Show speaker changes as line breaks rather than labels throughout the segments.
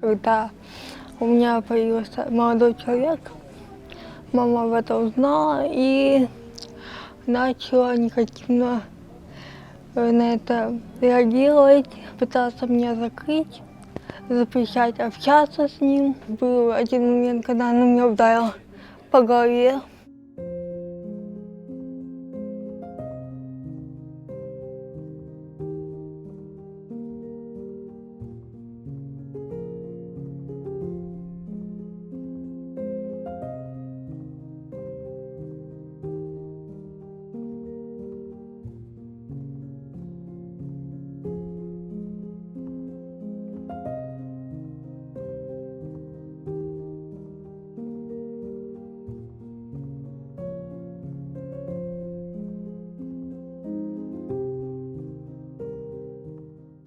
Когда у меня появился молодой человек, мама об этом узнала и начала негативно э, на это реагировать, пытаться меня закрыть, запрещать общаться с ним. Был один момент, когда она меня ударила по голове.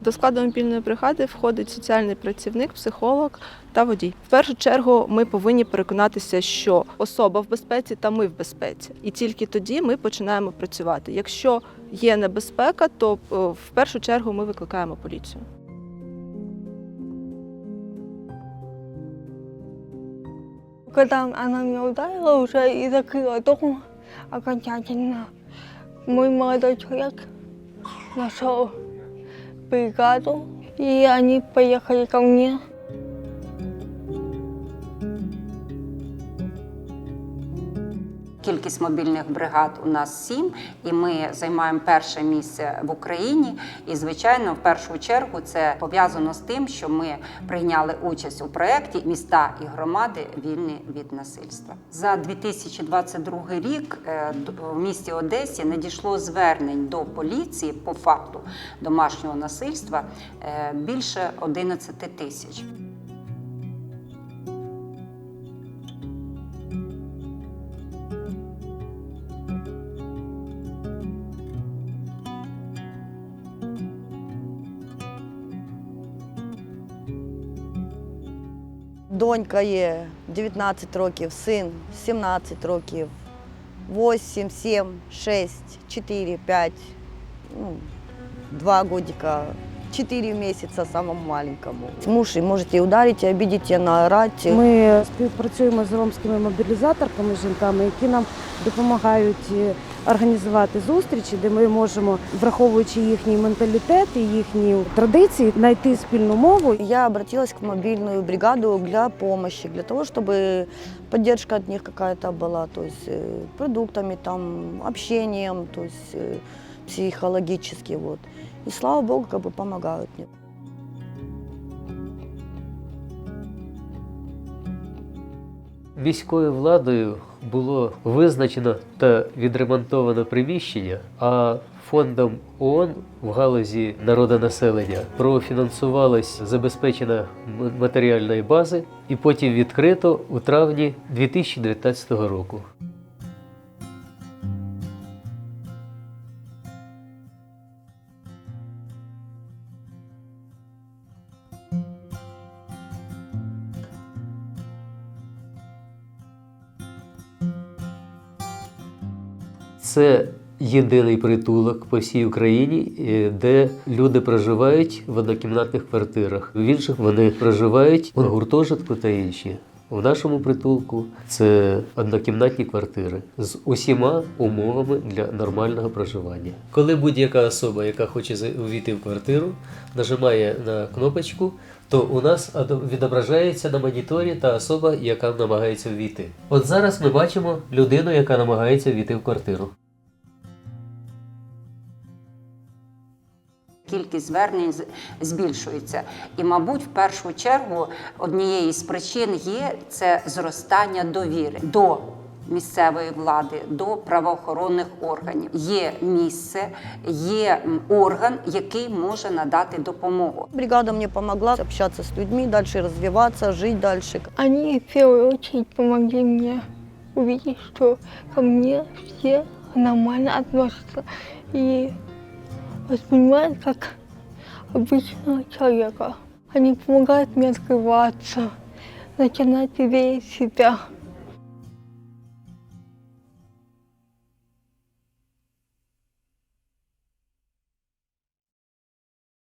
До складу мобільної бригади входить соціальний працівник, психолог та водій. В першу чергу ми повинні переконатися, що особа в безпеці та ми в безпеці, і тільки тоді ми починаємо працювати. Якщо є небезпека, то е, в першу чергу ми викликаємо поліцію.
Когда она меня ударила уже и закрыла дом окончательно, мой молодой человек нашел бригаду, и они поехали ко мне.
Кількість мобільних бригад у нас сім, і ми займаємо перше місце в Україні. І, звичайно, в першу чергу це пов'язано з тим, що ми прийняли участь у проєкті Міста і громади вільні від насильства. За 2022 рік е, в місті Одесі надійшло звернень до поліції по факту домашнього насильства е, більше 11 тисяч.
Донька є 19 років, син 17 років, 8, 7, 6, 4, 5, ну, 2 годика, 4 месяца самому маленькому. Муж и можете ударить, и обидеть, и наорать.
Ми співпрацюємо з ромськими мобілізаторками, жінками, які нам допомагають е, організувати зустрічі, де ми можемо, враховуючи їхній менталітет і їхні традиції, знайти спільну мову.
Я обратилась к мобильную бригаду для помощи, для того, чтобы поддержка от них какая-то была, то есть э, продуктами, там, общением, то есть э, психологически. Вот. И слава богу, как бы помогают мне.
Міською владою було визначено та відремонтовано приміщення, а фондом ООН в галузі народонаселення профінансувалась забезпечена матеріальної бази і потім відкрито у травні 2019 року. Це єдиний притулок по всій Україні, е, де люди проживають в однокімнатних квартирах. В інших вони проживають у гуртожитку та інші. В нашому притулку це однокімнатні квартири з усіма умовами для нормального проживання. Коли будь-яка особа, яка хоче увійти в квартиру, нажимає на кнопочку, то у нас відображається на моніторі та особа, яка намагається ввійти. От зараз ми бачимо людину, яка намагається ввійти в квартиру.
Кількість звернень збільшується. І, мабуть, в першу чергу однією з причин є це зростання довіри до місцевої влади, до правоохоронних органів. Є місце, є орган, який може надати допомогу.
Бригада мне помогла общаться с людьми, дальше развиваться, жить дальше.
Они в первую очередь помогли мне увидеть, что ко мне все нормально относятся и воспринимают как обычного человека. Они помогают мне открываться, начинать верить в себя.